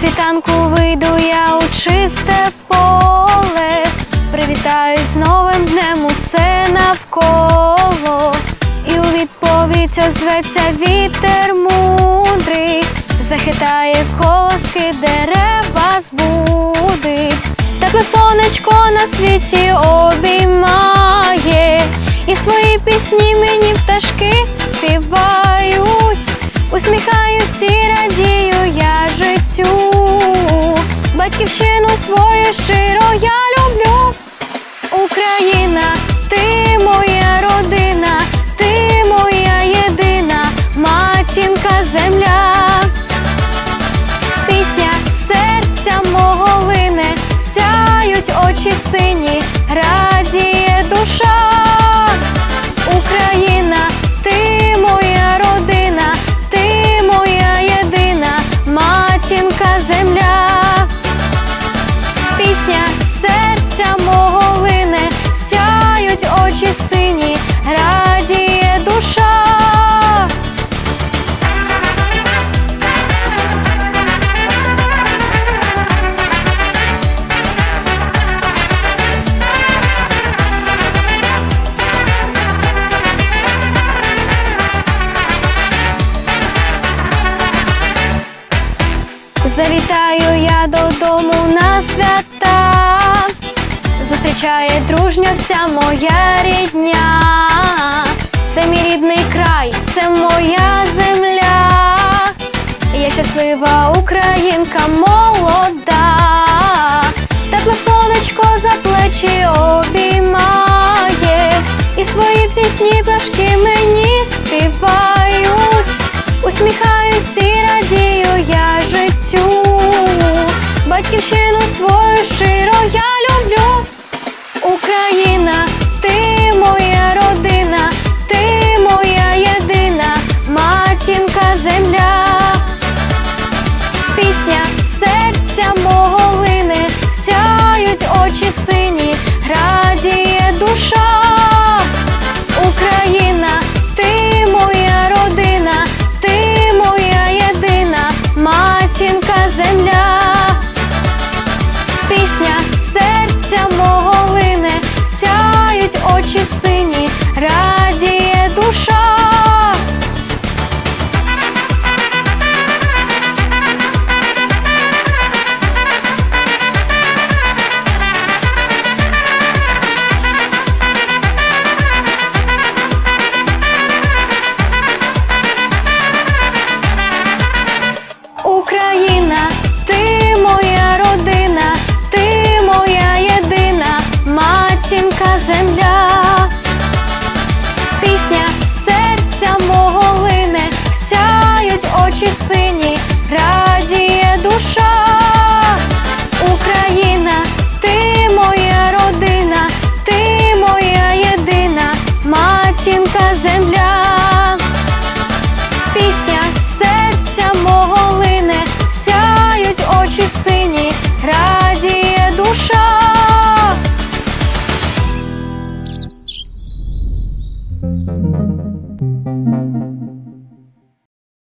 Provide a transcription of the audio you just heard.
світанку вийду я у чисте поле, привітаюсь з новим днем усе навколо, і у відповідь озветься вітер мудрий, захитає колоски, дерева збудить, тепле сонечко на світі обіймає, і свої пісні мені пташки співають. Усміхаюсь і радію я життю. Батьківщину свою щиро я люблю. Україна, ти моя родина, ти моя єдина матінка земля. Пісня серця мого лине, сяють очі сині, Завітаю я додому на свята, зустрічає дружньо вся моя рідня. Це мій рідний край, це моя земля. Я щаслива українка молода, тепле сонечко за плечі обіймає, і свої пісні пташки мені Батьківщину свою